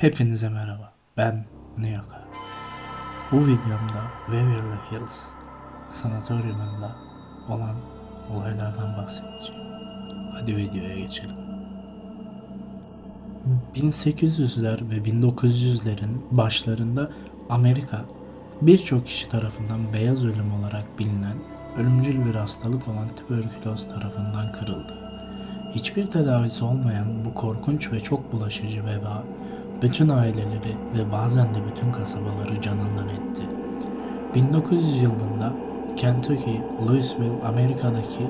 Hepinize merhaba. Ben Niyaka. Bu videomda Waverly Hills sanatoryumunda olan olaylardan bahsedeceğim. Hadi videoya geçelim. 1800'ler ve 1900'lerin başlarında Amerika birçok kişi tarafından beyaz ölüm olarak bilinen ölümcül bir hastalık olan tüberküloz tarafından kırıldı. Hiçbir tedavisi olmayan bu korkunç ve çok bulaşıcı veba bütün aileleri ve bazen de bütün kasabaları canından etti. 1900 yılında Kentucky, Louisville, Amerika'daki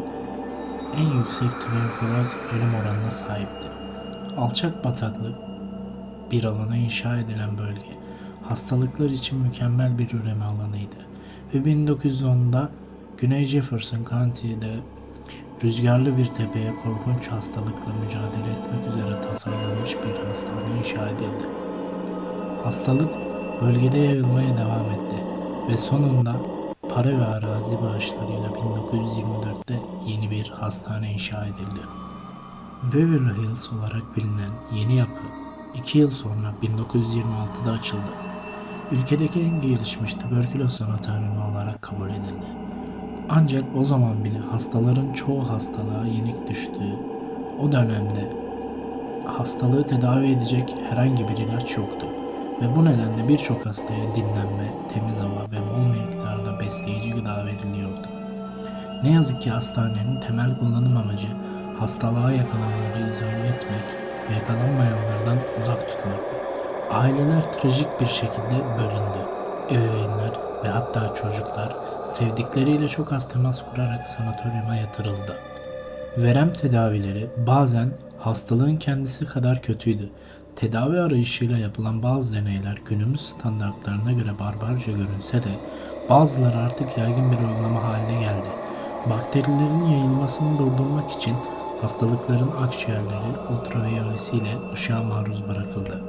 en yüksek tüberküloz ölüm oranına sahipti. Alçak bataklık bir alana inşa edilen bölge hastalıklar için mükemmel bir üreme alanıydı. Ve 1910'da Güney Jefferson County'de rüzgarlı bir tepeye korkunç hastalıkla mücadele etmek üzere tasarlanmış bir hastane inşa edildi. Hastalık bölgede yayılmaya devam etti ve sonunda para ve arazi bağışlarıyla 1924'te yeni bir hastane inşa edildi. Waverly Hills olarak bilinen yeni yapı 2 yıl sonra 1926'da açıldı. Ülkedeki en gelişmiş tüberküloz sanatoryumu olarak kabul edildi. Ancak o zaman bile hastaların çoğu hastalığa yenik düştüğü o dönemde hastalığı tedavi edecek herhangi bir ilaç yoktu. Ve bu nedenle birçok hastaya dinlenme, temiz hava ve bol miktarda besleyici gıda veriliyordu. Ne yazık ki hastanenin temel kullanım amacı hastalığa yakalananları izole etmek ve yakalanmayanlardan uzak tutmaktı. Aileler trajik bir şekilde bölündü. Ebeveynler ve hatta çocuklar sevdikleriyle çok az temas kurarak sanatoryuma yatırıldı. Verem tedavileri bazen hastalığın kendisi kadar kötüydü. Tedavi arayışıyla yapılan bazı deneyler günümüz standartlarına göre barbarca görünse de bazıları artık yaygın bir uygulama haline geldi. Bakterilerin yayılmasını durdurmak için hastalıkların akciğerleri ultraviyolesiyle ışığa maruz bırakıldı.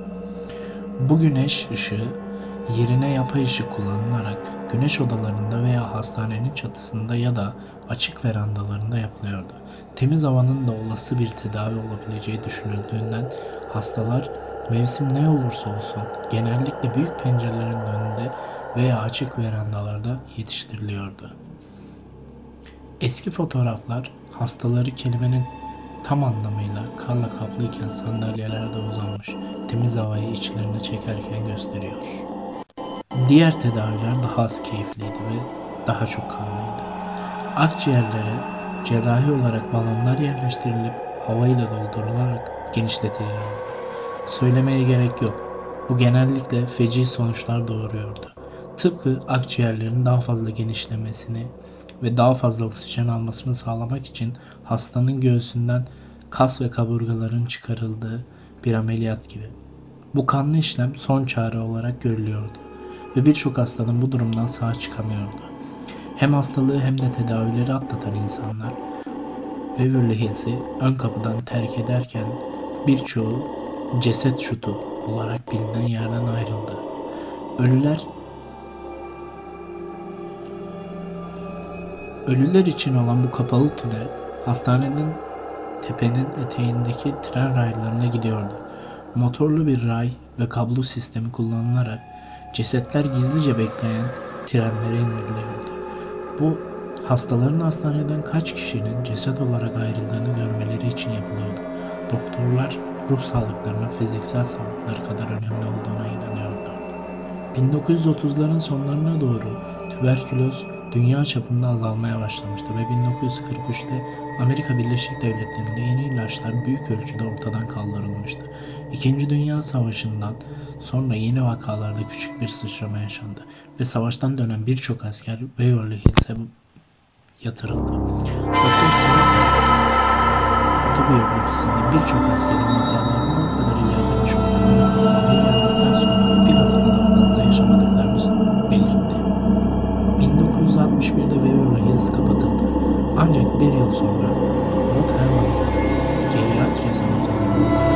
Bu güneş ışığı yerine yapay ışık kullanılarak güneş odalarında veya hastanenin çatısında ya da açık verandalarında yapılıyordu. Temiz havanın da olası bir tedavi olabileceği düşünüldüğünden hastalar mevsim ne olursa olsun genellikle büyük pencerelerin önünde veya açık verandalarda yetiştiriliyordu. Eski fotoğraflar hastaları kelimenin tam anlamıyla karla kaplıyken sandalyelerde uzanmış temiz havayı içlerine çekerken gösteriyor. Diğer tedaviler daha az keyifliydi ve daha çok kanlıydı. Akciğerlere cerrahi olarak balonlar yerleştirilip havayla doldurularak genişletiliyordu. Söylemeye gerek yok. Bu genellikle feci sonuçlar doğuruyordu. Tıpkı akciğerlerin daha fazla genişlemesini ve daha fazla oksijen almasını sağlamak için hastanın göğsünden kas ve kaburgaların çıkarıldığı bir ameliyat gibi. Bu kanlı işlem son çare olarak görülüyordu ve birçok hastanın bu durumdan sağ çıkamıyordu. Hem hastalığı hem de tedavileri atlatan insanlar Waverly Hills'i ön kapıdan terk ederken birçoğu ceset şutu olarak bilinen yerden ayrıldı. Ölüler Ölüler için olan bu kapalı tünel hastanenin tepenin eteğindeki tren raylarına gidiyordu. Motorlu bir ray ve kablo sistemi kullanılarak cesetler gizlice bekleyen trenlere indiriliyordu. Bu hastaların hastaneden kaç kişinin ceset olarak ayrıldığını görmeleri için yapılıyordu. Doktorlar ruh sağlıklarının fiziksel sağlıkları kadar önemli olduğuna inanıyordu. 1930'ların sonlarına doğru tüberküloz dünya çapında azalmaya başlamıştı ve 1943'te Amerika Birleşik Devletleri'nde yeni ilaçlar büyük ölçüde ortadan kaldırılmıştı. İkinci Dünya Savaşı'ndan sonra yeni vakalarda küçük bir sıçrama yaşandı ve savaştan dönen birçok asker Waverly Hills'e yatırıldı. Otobiyografisinde birçok askerin vakalarının o kadar ilerlemiş olduğunu hastaneye geldikten sonra Ancak bir yıl sonra Island'da geriatri sanatoryumu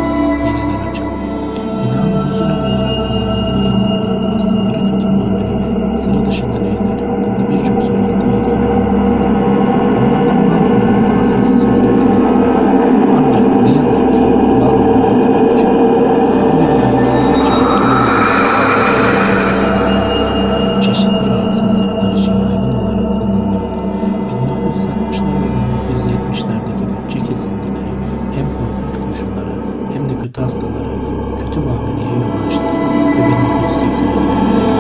çeşitli hastalara kötü muameleye yol açtı ve 1984'te